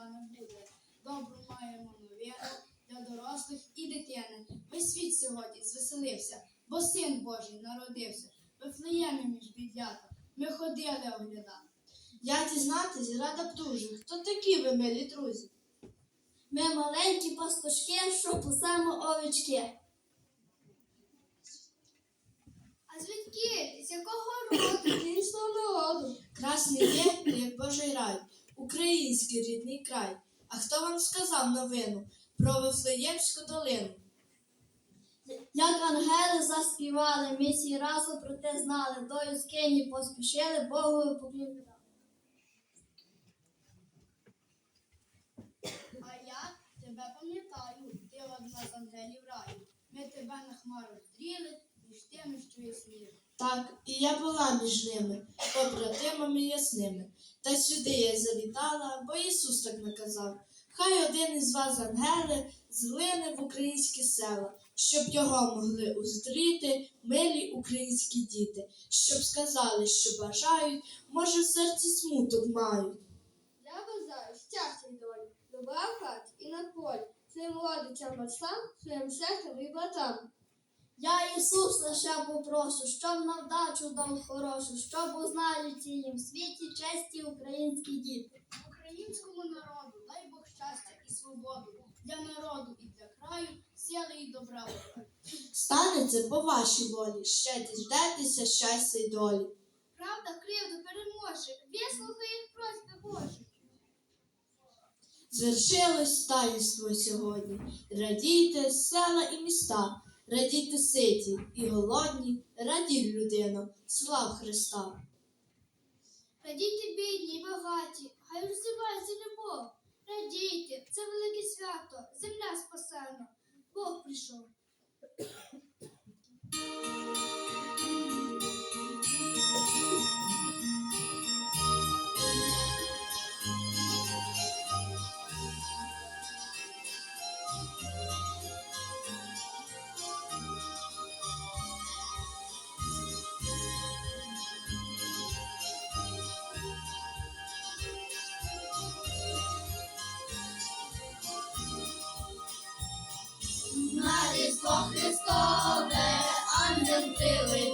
пане буде. Добру маємо новину для дорослих і дитини. Весь світ сьогодні звеселився, бо син Божий народився. Вифлеємі між бід'ята, ми ходили оглядати. Я дізнатись рада б дуже, хто такі ви, милі друзі. Ми маленькі пастушки, що пасемо овечки. А звідки? З якого роду? Іншого народу? Красний є, як Божий рай український рідний край. А хто вам сказав новину про Вифлеємську долину? Як ангели заспівали, ми всі разом про те знали, до юскині поспішили, Богу поклін. А я тебе пам'ятаю, ти одна з ангелів раю. Ми тебе на хмару зріли, між тими, що ясніли. Так, і я була між ними, побратимами ясними. Та сюди я завітала, бо Ісус так наказав. Хай один із вас, ангели, злине в українські села, щоб його могли уздріти милі українські діти, щоб сказали, що бажають, може в серці смуток мають. Я бажаю щастя долі, добра в хаті і на полі, своїм родичам батькам, своїм сестрам і братам. Я Ісус лише попрошу, щоб на вдачу дав хорошу, щоб узнали в цілім світі честі українські діти. Українському народу дай Бог щастя і свободу для народу і для краю, сили і добра. Станеться по вашій волі, ще діждетеся щастя й долі. Правда кривду переможе, вислухай їх просьби Божі. Звершилось таїнство сьогодні. Радійте села і міста, радійте ситі і голодні, радій людина, слав Христа. Радійте бідні і багаті, хай розвивається любов. Радійте, це велике свято, земля спасена, Бог прийшов. Христове ангел прилетів,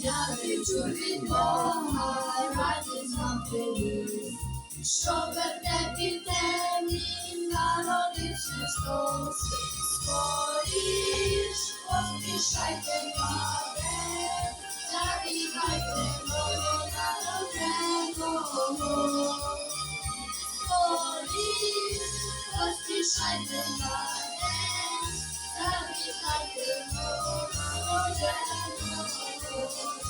Я кричу від Бога, радість вам приніс, що в вертепі темнім народився Христос. Скоріш поспішайте, Пане, завігайте волю народного. Скоріш поспішайте, Пане, завігайте волю народного. Thank you.